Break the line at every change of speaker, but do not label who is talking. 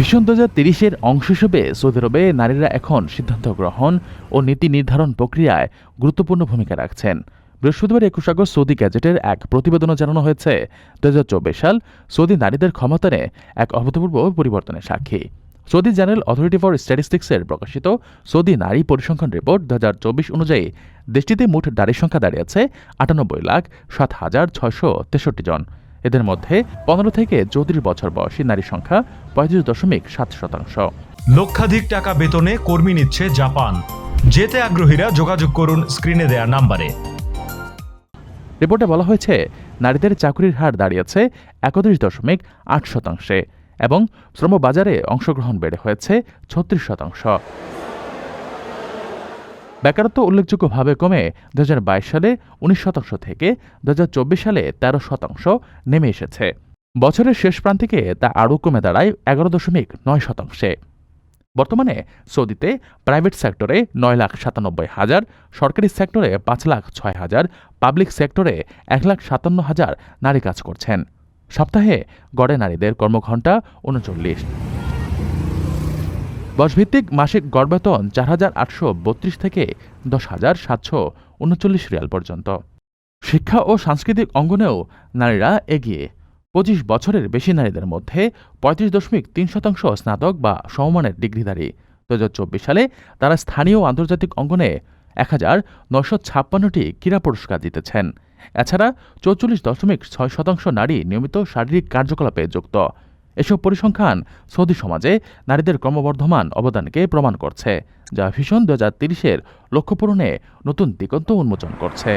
ভীষণ দু হাজার তিরিশের অংশ হিসেবে সৌদি আরবে নারীরা এখন সিদ্ধান্ত গ্রহণ ও নীতি নির্ধারণ প্রক্রিয়ায় গুরুত্বপূর্ণ ভূমিকা রাখছেন। বৃহস্পতিবার একুশ আগস্ট সৌদি গ্যাজেটের এক প্রতিবেদনে জানানো হয়েছে, দুহাজার চব্বিশ সাল সৌদি নারীদের ক্ষমতানে এক অভূতপূর্ব পরিবর্তনের সাক্ষী। সৌদি জেনারেল অথরিটি ফর স্ট্যাটিস্টিক্সের প্রকাশিত সৌদি নারী পরিসংখ্যান রিপোর্ট দু হাজার চব্বিশ অনুযায়ী দেশটিতে মোট নারীর সংখ্যা দাঁড়িয়েছে আটানব্বই লাখ সাত হাজার ছয়শো তেষট্টি জন। এদের মধ্যে পনেরো থেকে চৌত্রিশ বছর বয়সী নারী সংখ্যা পঁয়ত্রিশ দশমিক সাত শতাংশ।
লক্ষাধিক টাকা বেতনে কর্মী নিচ্ছে জাপান। যেতে আগ্রহীরা যোগাযোগ করুন স্ক্রিনে দেয়া নাম্বারে।
রিপোর্টে বলা হয়েছে নারীদের চাকরির হার দাঁড়িয়েছে একত্রিশ দশমিক আট শতাংশে এবং শ্রমবাজারে অংশগ্রহণ বেড়ে হয়েছে ছত্রিশ শতাংশ। বেকারত্ব উল্লেখযোগ্যভাবে কমে দু হাজার বাইশ সালে উনিশ শতাংশ থেকে দু হাজার চব্বিশ সালে ১৩ শতাংশ নেমে এসেছে। বছরের শেষ প্রান্তিকে তা আরও কমে দাঁড়ায় এগারো দশমিক নয় শতাংশে। বর্তমানে সৌদিতে প্রাইভেট সেক্টরে নয় লাখ সাতানব্বই হাজার, সরকারি সেক্টরে পাঁচ লাখ ছয় হাজার, পাবলিক সেক্টরে এক লাখ সাতান্ন হাজার নারী কাজ করছেন। সপ্তাহে গড়ে নারীদের কর্মঘণ্টা উনচল্লিশ। বসভিত্তিক মাসিক গড় বেতন চার হাজার আটশো বত্রিশ থেকে দশ হাজার সাতশো উনচল্লিশ রিয়াল পর্যন্ত। শিক্ষা ও সাংস্কৃতিক অঙ্গনেও নারীরা এগিয়ে। পঁচিশ বছরের বেশি নারীদের মধ্যে পঁয়ত্রিশ দশমিক তিন শতাংশ স্নাতক বা সমমানের ডিগ্রিধারী। দু হাজার চব্বিশ সালে তারা স্থানীয় আন্তর্জাতিক অঙ্গনে এক হাজার নশো ছাপ্পান্নটি ক্রীড়া পুরস্কার জিতেছেন। এছাড়া চৌচল্লিশ দশমিক ছয় শতাংশ নারী নিয়মিত শারীরিক কার্যকলাপে যুক্ত। এসব পরিসংখ্যান সৌদি সমাজে নারীদের ক্রমবর্ধমান অবদানকে প্রমাণ করছে, যা ভীষণ দু হাজার তিরিশের লক্ষ্য পূরণে নতুন দিগন্ত উন্মোচন করছে।